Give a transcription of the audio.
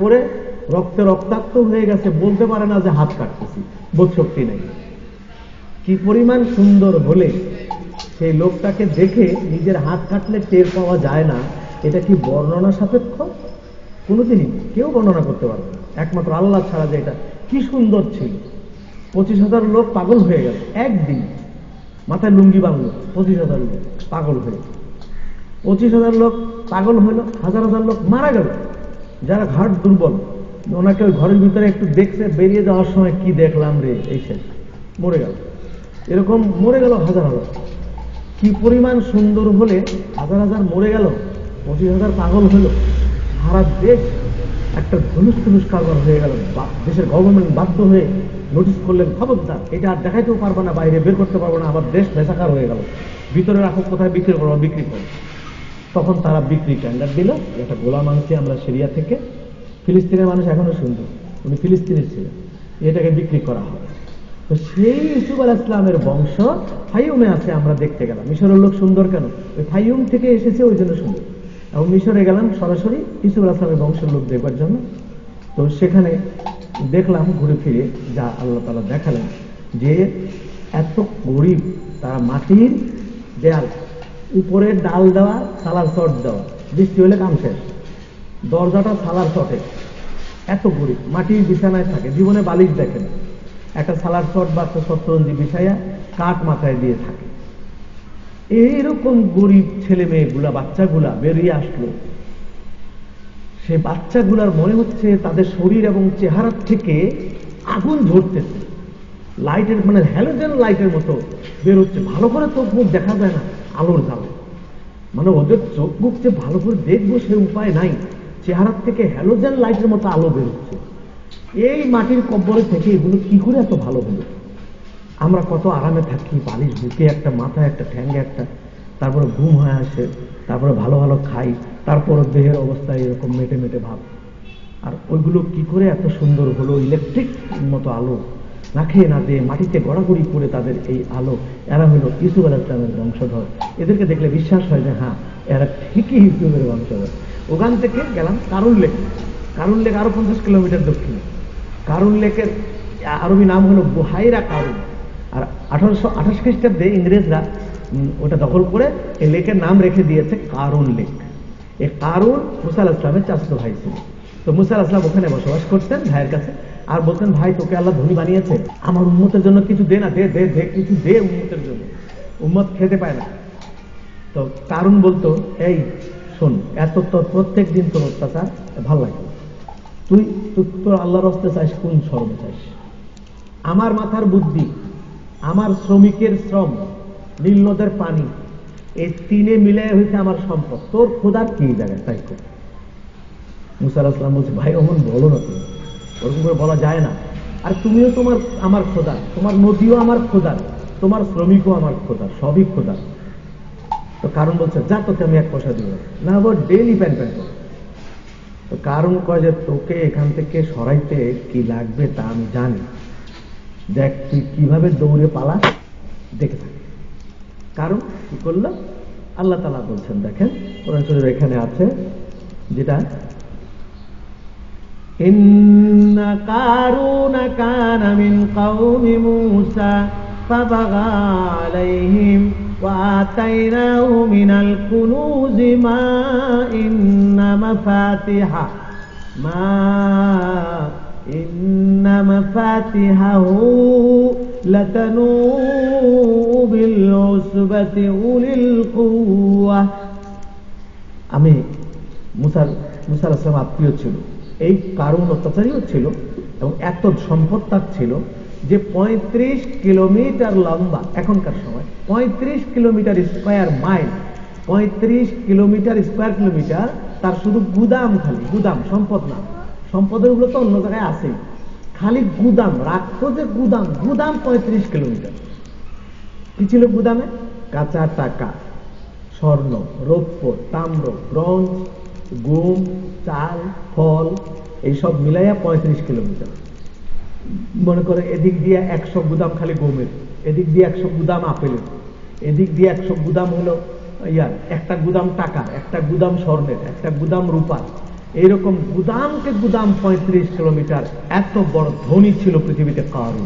করে রক্তে রক্তাক্ত হয়ে গেছে, বলতে পারে না যে হাত কাটতেছি, বোধ শক্তি নেই। কি পরিমাণ সুন্দর হলে সেই লোকটাকে দেখে নিজের হাত কাটলে টের পাওয়া যায় না, এটা কি বর্ণনা সাপেক্ষ? কোনোদিনই কেউ বর্ণনা করতে পারবে না। একমাত্র আল্লাহ ছাড়া যে এটা কি সুন্দর ছিল। পঁচিশ হাজার লোক পাগল হয়ে গেল একদিন। মাথায় লুঙ্গি বাংলো পঁচিশ হাজার লোক পাগল হয়ে পঁচিশ হাজার লোক পাগল হলো, হাজার হাজার লোক মারা গেল। যারা ঘাট দুর্বল, ওনাকে ওই ঘরের ভিতরে একটু দেখছে বেরিয়ে যাওয়ার সময় কি দেখলাম রে? এই শেষ মরে গেল। এরকম মরে গেল হাজার হাজার। কি পরিমাণ সুন্দর হলে হাজার হাজার মরে গেল, পঁচিশ হাজার পাগল হলো। সারা দেশ একটা ধনুষ ধনুষ কারবার হয়ে গেল। দেশের গভর্নমেন্ট বাধ্য হয়ে নোটিশ করলেন, খবরদার, এটা আর দেখাইতেও পারব না, বাইরে বের করতে পারব না আমার দেশ বেসাকার হয়ে গেল। ভিতরে রাখো, কোথায় বিক্রি করব, বিক্রি করো তখন তারা বিক্রি টেন্ডার দিল একটা গোলাম আনছি আমরা সিরিয়া থেকে ফিলিস্তিনের মানুষ এখনও সুন্দর উনি ফিলিস্তিনের ছিলেন, এটাকে বিক্রি করা হয়। তো সেই ইসুফ আল ইসলামের বংশ ফাইউমে আছে, আমরা দেখতে গেলাম। মিশরের লোক সুন্দর কেন? ওই ফাইউম থেকে এসেছে, ওই জন্য সুন্দর। এবং মিশরে গেলাম, সরাসরি ইসুফ আল ইসলামের বংশের লোক দেখবার জন্য। তো সেখানে দেখলাম, ঘুরে ফিরে যা আল্লাহ তালা দেখালেন যে এত গরিব তারা মাটির দেয়াল উপরে ডাল দেওয়া, সালার শট দেওয়া। বৃষ্টি হলে কাম শেষ। দরজাটা সালার শটে এত গরিব মাটির বিছানায় থাকে। জীবনে বালিশ দেখেন একটা সালার শট বা একটা শতরঞ্জি বিছাইয়া কাঠ মাথায় দিয়ে থাকে। এইরকম গরিব ছেলে মেয়েগুলা বাচ্চাগুলা বেরিয়ে আসলো। সে বাচ্চাগুলার মনে হচ্ছে তাদের শরীর এবং চেহারার থেকে আগুন ঝরতেছে। লাইটের মানে হ্যালোজেন লাইটের মতো বের হচ্ছে ভালো করে তো মুখ দেখা যায় না। আলোর জালে মানে ওদের চোখ মুখ যে ভালো করে দেখব সে উপায় নাই। চেহারার থেকে হ্যালোজেন লাইটের মতো আলো বেরোচ্ছে। এই মাটির কব্বরে থেকে এগুলো কি করে এত ভালো হলো? আমরা কত আরামে থাকি, বালিশ বুকে একটা, মাথায় একটা ঠ্যাঙ্গে একটা, তারপরে ঘুম হয়ে আসে, তারপরে ভালো ভালো খাই, তারপর দেহের অবস্থা এরকম মেটে মেটে ভাব। আর ওইগুলো কি করে এত সুন্দর হলো ইলেকট্রিক মতো আলো? না খেয়ে না দিয়ে মাটিতে গড়াগড়ি করে তাদের এই আলো, এরা হলো ইসুফ আল ইসলামের বংশধর। এদেরকে দেখলে বিশ্বাস হয় যে হ্যাঁ এরা ঠিকই ইসুফের বংশধর। ওখান থেকে গেলাম কারুন লেক। কারুন লেক আরও পঞ্চাশ কিলোমিটার দক্ষিণে। কারুন লেকের আরবি নাম হলো বুহাইরা কারুন আর আঠারোশো আঠাশ খ্রিস্টাব্দে ইংরেজরা ওটা দখল করে এই লেকের নাম রেখে দিয়েছে কারুন লেক। এই কারুন মুসা আল ইসলামের চাষতো ভাই ছিল। তো মুসা আল ইসলাম ওখানে বসবাস করতেন ভাইয়ের কাছে। আর বলতেন ভাই, তোকে আল্লাহ ধনী বানিয়েছে। আমার উন্মতের জন্য কিছু দে না, দে দে দে, কিছু দে উন্মতের জন্য। উম্মত খেতে পায় না। তো কারণ বলতো, এই, শোন, এত তোর প্রত্যেক দিন তোর অত্যাচার, ভালো লাগে তুই তোর আল্লাহর হস্তে চাইস কোন শরমে চাইস আমার মাথার বুদ্ধি, আমার শ্রমিকের শ্রম নীল নদের পানি, এই তিনে মিলে হয়েছে আমার সম্পদ। তোর খোদার কি জায়গায়? তাই কর। মুসা আলাহিসাম বলছে, ভাই, অমন বলো না তুমি। ওরকম করে বলা যায় না। আর তুমিও তোমার, আমার খোদা, তোমার নদীও আমার খোদার তোমার শ্রমিকও আমার খোদার সবই খোদার তো কারণ বলছে, যা তোকে আমি এক পয়সা দিব। না আবার ডেলি প্যান প্যান কর। তো কারণ কয় যে, তোকে এখান থেকে সরাইতে কি লাগবে তা আমি জানি। দেখ, তুই কীভাবে দৌড়ে পালা দেখে থাক। কারণ কি করল? আল্লাহ তালা বলছেন, দেখেন ওরা এখানে আছে, যেটা إن قارون كان من قوم موسى فبغى عليهم وآتيناه من الكنوز ما إن مفاتحه ما إن مفاتحه لتنوء بالعصبة أولي القوة. أمي موسى موسى السلام بيوت شنو এই কারণ অত্যাচারীও ছিল এবং এত সম্পদ তার ছিল যে পঁয়ত্রিশ কিলোমিটার লম্বা এখনকার সময়, পঁয়ত্রিশ কিলোমিটার স্কোয়ার মাইল পঁয়ত্রিশ কিলোমিটার স্কোয়ার কিলোমিটার তার শুধু গুদাম খালি, গুদাম, সম্পদ না, সম্পদেরগুলো তো অন্য জায়গায় আছে। খালি গুদাম রাখতো যে গুদাম গুদাম পঁয়ত্রিশ কিলোমিটার। কি ছিল গুদামে? কাঁচা টাকা, স্বর্ণ, রৌপ্য, তাম্র, ব্রঞ্জ গম, চাল, ফল, এইসব মিলাইয়া পঁয়ত্রিশ কিলোমিটার। মনে করে এদিক দিয়ে একশো গুদাম খালি গমের, এদিক দিয়ে একশো গুদাম আপেলের, এদিক দিয়ে একশো গুদাম হলো ইয়ার, একটা গুদাম টাকা একটা গুদাম স্বর্ণের, একটা গুদাম রূপার। এইরকম গুদামকে গুদাম পঁয়ত্রিশ কিলোমিটার, এত বড় ধনী ছিল পৃথিবীতে কারণ